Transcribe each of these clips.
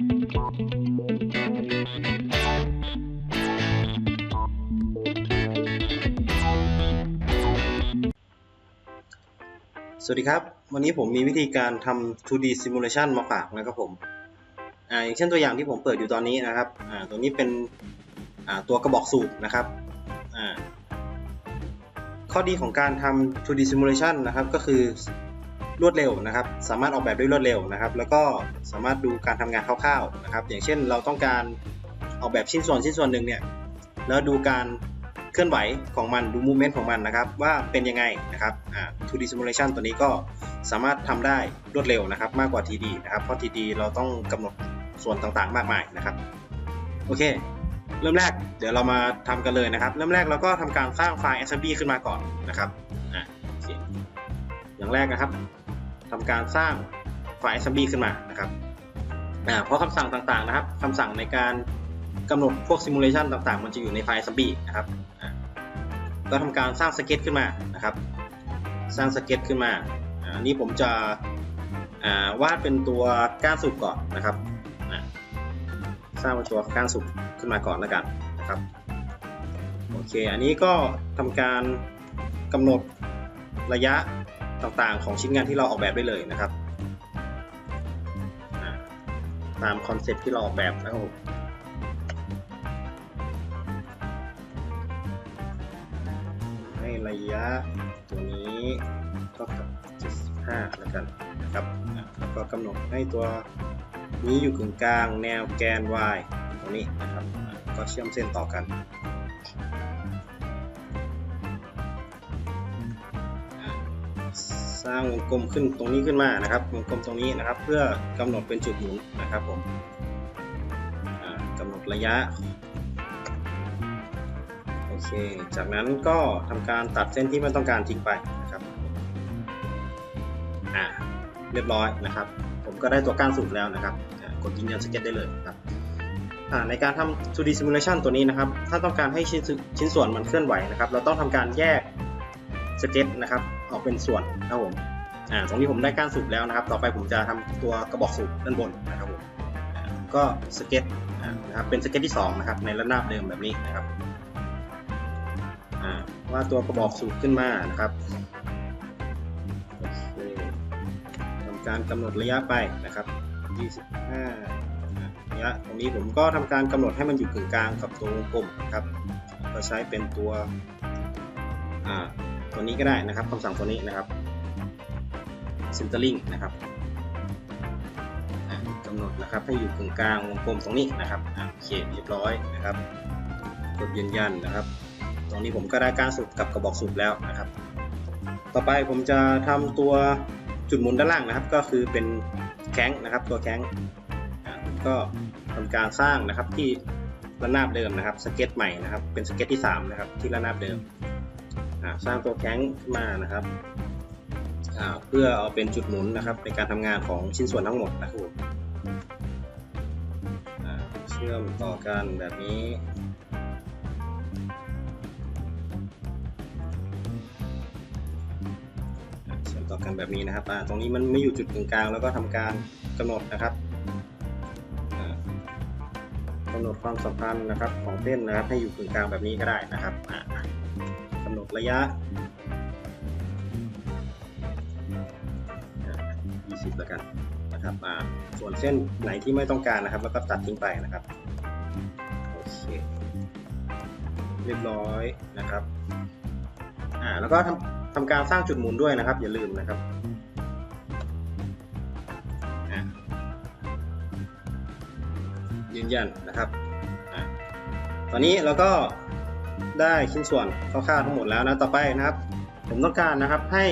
สวัสดีครับ วันนี้ผมมีวิธีการทำ 2D simulation มาฝากนะครับผมอ่าอย่างเช่นตัวอย่างที่ผมเปิดอยู่ตอนนี้นะครับอ่าตัวนี้เป็นอ่าตัวกระบอกสูบนะครับอ่าข้อดีของการทำ 2D simulation นะครับก็คือ รวดเร็วนะครับ สามารถออกแบบได้รวดเร็วนะครับ แล้วก็สามารถดูการทำงานคร่าวๆนะครับ อย่างเช่นเราต้องการออกแบบชิ้นส่วนชิ้นส่วนหนึ่งเนี่ยแล้วดูการเคลื่อนไหวของมันดู movement ของมันนะครับ ว่าเป็นยังไงนะครับอ่า 2D simulation ตัวนี้ก็สามารถทำได้รวดเร็วนะครับ มากกว่า 3D นะครับเพราะ 3D เราต้องกำหนดส่วนต่างๆ มากมายนะครับโอเค เริ่มแรกเดี๋ยวเรามาทำกันเลยนะครับ เริ่มแรกเราก็ทำการสร้างไฟล์ assembly ขึ้นมาก่อนนะครับอะอย่างแรกนะครับ ทำการสร้างไฟล์ assembly ขึ้นมานะครับเพราะคำสั่งต่างๆนะครับคำสั่งในการกำหนดพวก simulation ต่างๆ มันจะอยู่ในไฟล์ assembly นะครับก็ทำการสร้างสเก็ตขึ้นมานะครับ สร้างสเก็ตขึ้นมาอันนี้ผมจะวาดเป็นตัวก้านสูบก่อนนะครับสร้างเป็นตัวก้านสูบขึ้นมาก่อนแล้วกันนะครับโอเค อันนี้ก็ทำการกำหนดระยะ ต่างๆ ของชิ้นงานที่เราออกแบบได้เลยนะครับ ตามคอนเซ็ปที่เราออกแบบนะครับให้ระยะตัวนี้เท่ากับ75แล้วกันนะครับแล้วก็กำหนดให้ตัวนี้อยู่กึ่งกลางแนวแกน y ตรงนี้นะครับ ก็เชื่อมเส้นต่อกัน ร้างวงกลมขึ้นตรงนี้ขึ้นมานะครับวงกลมตรงนี้นะครับ เพื่อกำหนดเป็นจุดหมุนนะครับผมอ่ากำหนดระยะโอเค จากนั้นก็ทำการตัดเส้นที่ไม่ต้องการทิ้งไปนะครับอ่าเรียบร้อยนะครับ ผมก็ได้ตัวก้านสูบแล้วนะครับกดยืนยันสเก็ตได้เลยนะครับในการทำ 2D simulation ตัวนี้นะครับ ถ้าต้องการให้ชิ้นชิ้นส่วนมันเคลื่อนไหวนะครับ เราต้องทำการแยกสเก็ตนะครับ ออกเป็นส่วนนะครับผมอ่าตรงนี้ผมได้ก้านสูบแล้วนะครับ ต่อไปผมจะทำตัวกระบอกสูบด้านบนนะครับผมก็สเก็ตนะครับเป็นสเก็ตที่สองนะครับในระนาบเดิมแบบนี้นะครับอ่าว่าตัวกระบอกสูบขึ้นมานะครับโอเคทำการกำหนดระยะไปนะครับ 25อ่าระยะตรงนี้ผมก็ทำการกำหนดให้มันอยู่กึ่งกลางกับตัววงกลมนะครับ ก็ใช้เป็นตัวอ่า ตัวนี้ก็ได้นะครับคำสั่งตัวนี้นะครับ centering นะครับกำหนดนะครับให้อยู่กึ่งกลางวงกลมตรงนี้นะครับโอเคเรียบร้อยนะครับกดยืนยันนะครับ ตรงนี้ผมก็ได้การสูบกับกระบอกสูบแล้วนะครับ ต่อไปผมจะทำตัวจุดหมุนด้านล่างนะครับ ก็คือเป็นแข้งนะครับ ตัวแข้งก็ทำการสร้างนะครับที่ระนาบเดิมนะครับ สเก็ตใหม่นะครับ เป็นสเก็ตที่สามนะครับที่ระนาบเดิม สร้างตัวแข้งขึ้นมานะครับเพื่อเอาเป็นจุดหมุนนะครับในการทำงานของชิ้นส่วนทั้งหมดนะครับเชื่อมต่อกันแบบนี้เชื่อมต่อกันแบบนี้นะครับตรงนี้มันไม่อยู่จุดกึ่งกลางแล้วก็ทำการกำหนดนะครับกำหนดความสัมพันธ์นะครับของเส้นนะครับให้อยู่กึ่งกลางแบบนี้ก็ได้นะครับ ระยะ 20แล้วกันนะครับอ่าส่วนเส้นไหนที่ไม่ต้องการนะครับ แล้วก็ตัดทิ้งไปนะครับโอเคเรียบร้อยนะครับอ่าแล้วก็ทำทำการสร้างจุดหมุนด้วยนะครับ อย่าลืมนะครับยืนยันนะครับอตอนนี้เราก็ ได้ชิ้นส่วนคร่าวๆทั้งหมดแล้วนะต่อไปนะครับ ผมต้องการนะครับให้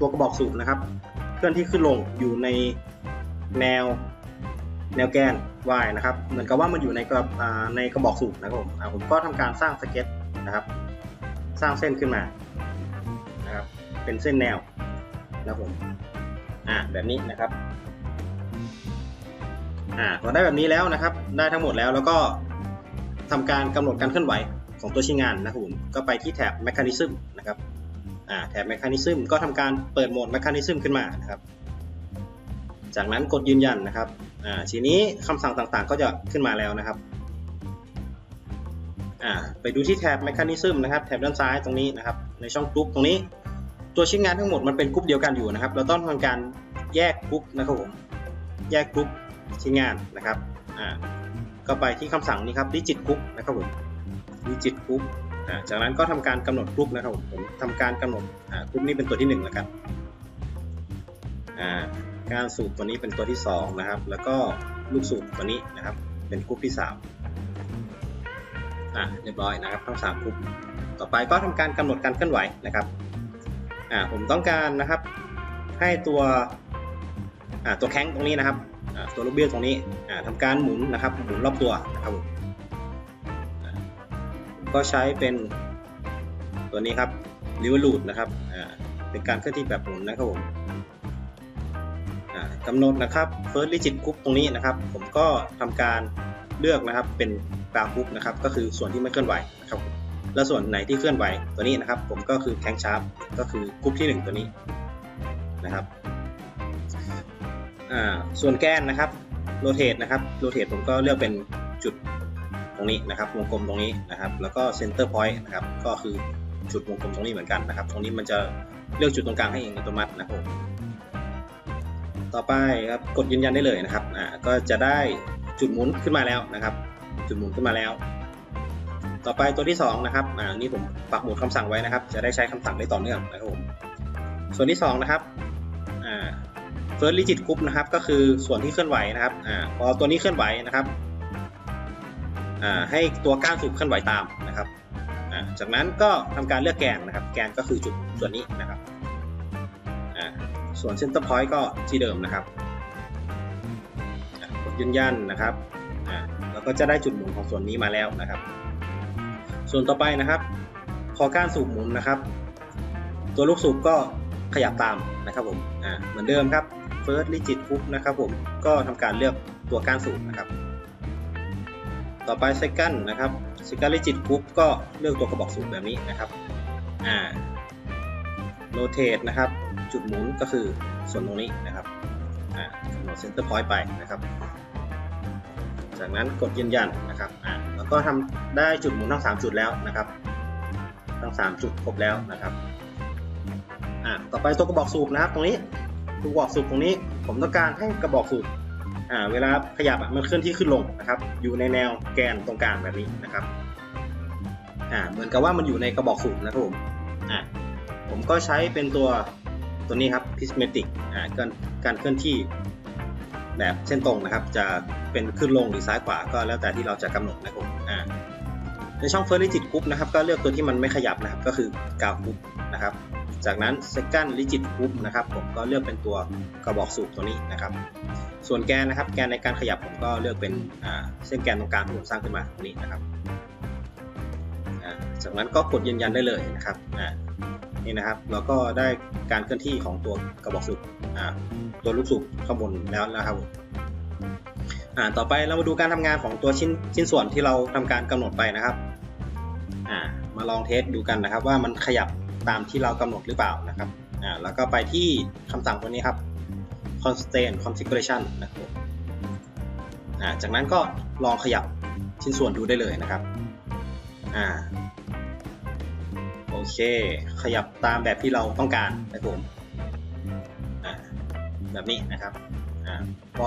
ตัวกระบอกสูบนะครับ เคลื่อนที่ขึ้นลงอยู่ในแนวแนวแกน y นะครับ เหมือนกับว่ามันอยู่ในกระในกระบอกสูบนะครับผมผมก็ทำการสร้างสเก็ตนะครับ สร้างเส้นขึ้นมานะครับ เป็นเส้นแนวนะครับผมอ่าแบบนี้นะครับอ่าพอได้แบบนี้แล้วนะครับ ได้ทั้งหมดแล้วแล้วก็ทำการกำหนดการเคลื่อนไหว ของตัวชิ้นงานนะครับผมก็ไปที่แถบ Mechanism นะครับอ่าแถบ Mechanism ก็ทำการเปิดโหมด Mechanism ขึ้นมานะครับ จากนั้นกดยืนยันนะครับอ่าทีนี้คำสั่งต่างๆก็จะขึ้นมาแล้วนะครับอ่าไปดูที่แท็บ Mechanism นะครับแท็บด้านซ้ายตรงนี้นะครับ ในช่องกรุ๊ปตรงนี้ ตัวชิ้นงานทั้งหมดมันเป็นกรุ๊ปเดียวกันอยู่นะครับ เราต้องทำการแยกกรุ๊ปนะครับผมแยกกรุ๊ปชิ้นงานนะครับอ่าก็ไปที่คำสั่งนี้ครับ digit group นะครับผม digit group อ่าจากนั้นก็ทำการกำหนดกรุ๊ปนะครับผมทำการกำหนดกรุ๊ปนี้เป็นตัวที่1แล้วกันการสูบตัวนี้เป็นตัวที่2นะครับ แล้วก็ลูกสูบตัวนี้นะครับ เป็นกรุ๊ปที่3อ่าเรียบร้อยนะครับทั้ง3กรุ๊ปต่อไปก็ทำการกำหนดการเคลื่อนไหวนะครับอ่าผมต้องการนะครับให้ตัวอ่าตัวแข้งตรงนี้นะครับอ่าตัวลูกเบี้ยตรงนี้อ่าทำการหมุนนะครับหมุนรอบตัวนะครับผม ก็ใช้เป็นตัวนี้ครับ r e v o l u t นะครับเป็นการเคลื่อนที่แบบหมุนนะครับผมกำหนดนะครับ first rigid group ตรงนี้นะครับ ผมก็ทำการเลือกนะครับเป็นกลางกรุ๊ปนะครับ ก็คือส่วนที่ไม่เคลื่อนไหวนะครับแล้วส่วนไหนที่เคลื่อนไหวตัวนี้นะครับ ผมก็คือแข้งชาร์ปก็คือกรุ๊ปที่ 1 ตัวนี้นะครับส่วนแกนนะครับโรเตนะครับโรเตผมก็เลือกเป็นจุด ตรงนี้นะครับวงกลมตรงนี้นะครับ แล้วก็เซนเตอร์พอยต์นะครับก็คือจุดวงกลมตรงนี้เหมือนกันนะครับ ตรงนี้มันจะเลือกจุดตรงกลางให้เองอัตโนมัตินะครับต่อไปครับกดยืนยันได้เลยนะครับอ่าก็จะได้จุดหมุนขึ้นมาแล้วนะครับ จุดหมุนขึ้นมาแล้ว ต่อไปตัวที่2นะครับอ่านี่ผมปักหมุดคำสั่งไว้นะครับ จะได้ใช้คำสั่งได้ต่อเนื่องนะครับผมส่วนที่2นะครับอ่า first rigid group นะครับก็คือส่วนที่เคลื่อนไหวนะครับอ่าพอตัวนี้เคลื่อนไหวนะครับ ให้ตัวก้านสูบเคลื่อนไหวตามนะครับจากนั้นก็ทำการเลือกแกนนะครับ แกนก็คือจุดส่วนนี้นะครับอ่าส่วน center point ก็ที่เดิมนะครับกดยืนยันนะครับแล้วก็จะได้จุดหมุนของส่วนนี้มาแล้วนะครับ ส่วนต่อไปนะครับ พอก้านสูบหมุนนะครับ ตัวลูกสูบก็ขยับตามนะครับผมเหมือนเดิมครับ first rigid group นะครับผมก็ทำการเลือกตัวก้านสูบนะครับ ต่อไป second นะครับ second rigid group ก็เลือกตัวกระบอกสูบแบบนี้นะครับอ่า rotate นะครับ จุดหมุนก็คือส่วนตรงนี้นะครับอ่ากำหนด center point ไปนะครับ จากนั้นกดยืนยันนะครับอ่าแล้วก็ทำได้จุดหมุนทั้ง 3 จุดแล้วนะครับทั้ง 3 จุดครบแล้วนะครับอ่าต่อไปตัวกระบอกสูบนะครับตรงนี้ตัวกระบอกสูบตรงนี้ผมต้องการให้กระบอกสูบ อ่าเวลาขยับมันเคลื่อนที่ขึ้นลงนะครับ อยู่ในแนวแกนตรงกลางแบบนี้นะครับอ่าเหมือนกับว่ามันอยู่ในกระบอกสูบนะครับผมอ่าผมก็ใช้เป็นตัวตัวนี้ครับ prismatic อ่าการการเคลื่อนที่แบบเส้นตรงนะครับ จะเป็นขึ้นลงหรือซ้ายขวาก็แล้วแต่ที่เราจะกำหนดนะครับอ่าในช่อง first rigid group นะครับก็เลือกตัวที่มันไม่ขยับนะครับก็คือกาวกรุ๊ปนะครับ จากนั้น second rigid group นะครับผมก็เลือกเป็นตัวกระบอกสูบตัวนี้นะครับ ส่วนแกนนะครับแกนในการขยับผมก็เลือกเป็นเส้นแกนตรงกลางที่ผมสร้างขึ้นมาตรงนี้นะครับจากนั้นก็กดยืนยันได้เลยนะครับนี่นะครับเราก็ได้การเคลื่อนที่ของตัวกระบอกสูบตัวลูกสูบข้างบนแล้วนะครับต่อไปเรามาดูการทำงานของตัวชิ้นชิ้นส่วนที่เราทำการกำหนดไปนะครับมาลองเทสดูกันนะครับว่ามันขยับ ตามที่เรากำหนดหรือเปล่านะครับอ่าแล้วก็ไปที่คำสั่งตัวนี้ครับ constraint configuration นะครับผมอ่าจากนั้นก็ลองขยับชิ้นส่วนดูได้เลยนะครับอ่าโอเค ขยับตามแบบที่เราต้องการนะครับผมอ่าแบบนี้นะครับอ่าพอ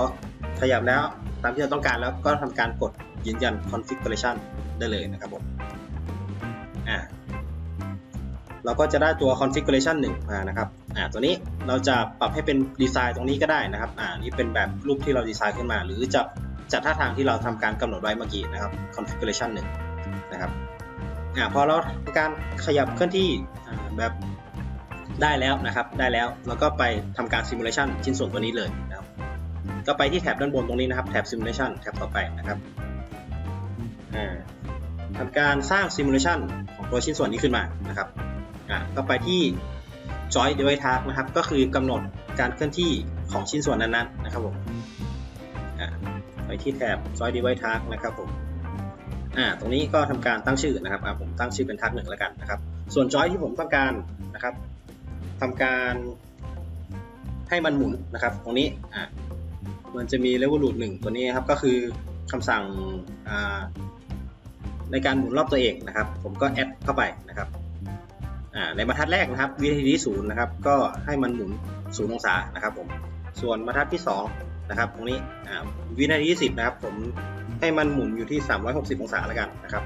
ขยับแล้วตามที่เราต้องการแล้วก็ทำการกดยืนยัน configuration ได้เลยนะครับผมอ่า เราก็จะได้ตัว configuration 1มานะครับอ่าตัวนี้เราจะปรับให้เป็นดีไซน์ตรงนี้ก็ได้นะครับอ่านี่เป็นแบบรูปที่เราดีไซน์ขึ้นมา หรือจะจัดท่าทางที่เราทำการกำหนดไว้เมื่อกี้นะครับ configuration 1นะครับอ่าพอเราทำการขยับเคลื่อนที่แบบได้แล้วนะครับ ได้แล้วแล้วก็ไปทำการ simulation ชิ้นส่วนตัวนี้เลยนะครับ ก็ไปที่แท็บด้านบนตรงนี้นะครับแท็บ simulation แท็บต่อไปนะครับอ่าทำการสร้าง simulation ของตัวชิ้นส่วนนี้ขึ้นมานะครับ อ่าก็ไปที่ joint device task นะครับ ก็คือกำหนดการเคลื่อนที่ของชิ้นส่วนนั้นๆนะครับผมอ่าไปที่แท็บ joint device task นะครับผมอ่าตรงนี้ก็ทำการตั้งชื่อนะครับอ่าผมตั้งชื่อเป็นทักหนึ่งแล้วกันนะครับ ส่วน joint ที่ผมต้องการนะครับทำการให้มันหมุนนะครับ ตรงนี้อ่ามันจะมี revolut หนึ่งตัวนี้ครับก็คือคำสั่งในการหมุนรอบตัวเองนะครับ ผมก็แอดเข้าไปนะครับ ในบรรทัดแรกนะครับวิธีที่ศูนย์นะครับ ก็ให้มันหมุนศูนย์องศานะครับผมส่วนบรรทัดที่สองนะครับตรงนี้วินาทีที่สิบนะครับ ผมให้มันหมุนอยู่ที่ 360 องศาแล้วกันนะครับ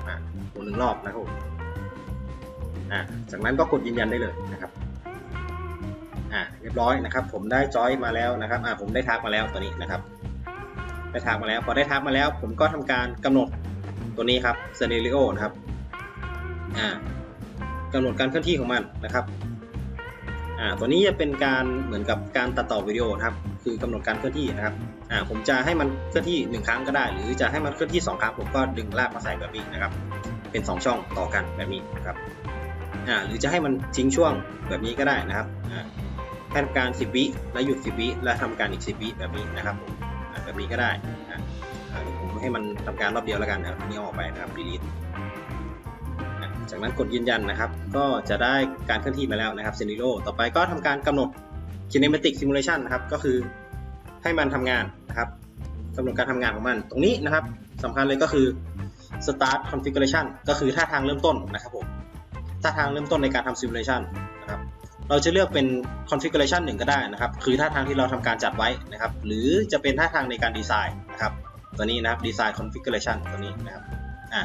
หมุนหนึ่งรอบนะครับผมจากนั้นก็กดยืนยันได้เลยนะครับเรียบร้อยนะครับ ผมได้จอยมาแล้วนะครับผมได้ทักมาแล้วตัวนี้นะครับ ได้ทักมาแล้วพอได้ทักมาแล้ว ผมก็ทำการกำหนดตัวนี้ครับ scenario นะครับ อ่ากำหนดการเคลื่อนที่ของมันนะครับอ่าตัวนี้จะเป็นการเหมือนกับการตัดต่อวิดีโอนะครับคือกำหนดการเคลื่อนที่นะครับอ่าผมจะให้มันเคลื่อนที่หนึ่งครั้งก็ได้ หรือจะให้มันเคลื่อนที่สองครั้งผมก็ดึงลากมาใส่แบบนี้นะครับ เป็นสองช่องต่อกันแบบนี้นะครับอ่าหรือจะให้มันทิ้งช่วงแบบนี้ก็ได้นะครับอ่าให้ทำการ 10 วิแล้วหยุด 10 วิแล้วทำการอีก 10 วิแบบนี้นะครับผมอะแบบนี้ก็ได้อะอะเดี๋ยวผมให้มันทำการรอบเดียวแล้วกันนะครับอันนี้เออกไปนะครับ delete อะ จากนั้นกดยืนยันนะครับ ก็จะได้การเคลื่อนที่มาแล้วนะครับ scenario ต่อไปก็ทำการกำหนด kinematic simulation นะครับ ก็คือให้มันทำงานนะครับกำหนดการทำงานของมัน ตรงนี้นะครับสำคัญเลยก็คือ start configuration ก็คือท่าทางเริ่มต้นนะครับผมท่าทางเริ่มต้นในการทำ simulation นะครับเราจะเลือกเป็น configuration หนึ่งก็ได้นะครับ คือท่าทางที่เราทำการจัดไว้นะครับ หรือจะเป็นท่าทางในการดีไซน์นะครับ ตัวนี้นะครับ design configuration ตัวนี้นะครับ อ่า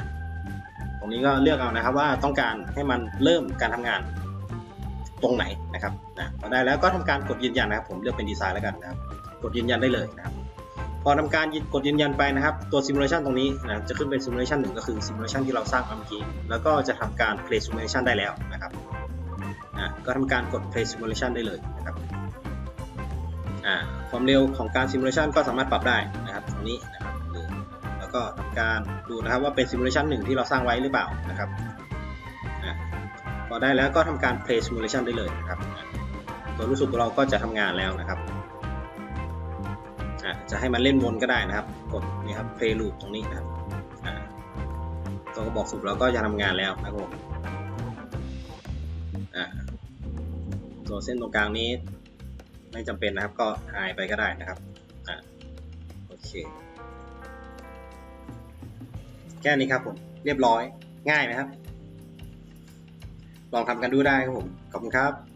ตรงนี้ก็เลือกเอานะครับว่าต้องการให้มันเริ่มการทำงานตรงไหนนะครับนะพอได้แล้วก็ทำการกดยืนยันนะครับ ผมเลือกเป็นดีไซน์แล้วกันนะครับ กดยืนยันได้เลยนะครับ พอทำการกดยืนยันไปนะครับ ตัว simulation ตรงนี้นะจะขึ้นเป็น simulation หนึ่งก็คือ simulation ที่เราสร้างเมื่อกี้แล้วก็จะทำการ play simulation ได้แล้วนะครับอะก็ทำการกด play simulation ได้เลยนะครับอ่าความเร็วของการ simulation ก็สามารถปรับได้นะครับตรงนี้ ก็ทำการดูนะครับว่าเป็น simulation หนึ่งที่เราสร้างไว้หรือเปล่านะครับอะพอได้แล้วก็ทำการ play simulation ได้เลยนะครับ ตัวรู้สึกเราก็จะทำงานแล้วนะครับจะให้มันเล่นวนก็ได้นะครับ กดนี่ครับ play loop ตรงนี้นะครับตัวกระบอกสูบเราก็จะทำงานแล้วนะครับผมอ่าตัวเส้นตรงกลางนี้ไม่จำเป็นนะครับก็หายไปก็ได้นะครับอ่าโอเค แค่นี้ครับผมเรียบร้อยง่ายไหมครับ ลองทำกันดูได้ครับผมขอบคุณครับ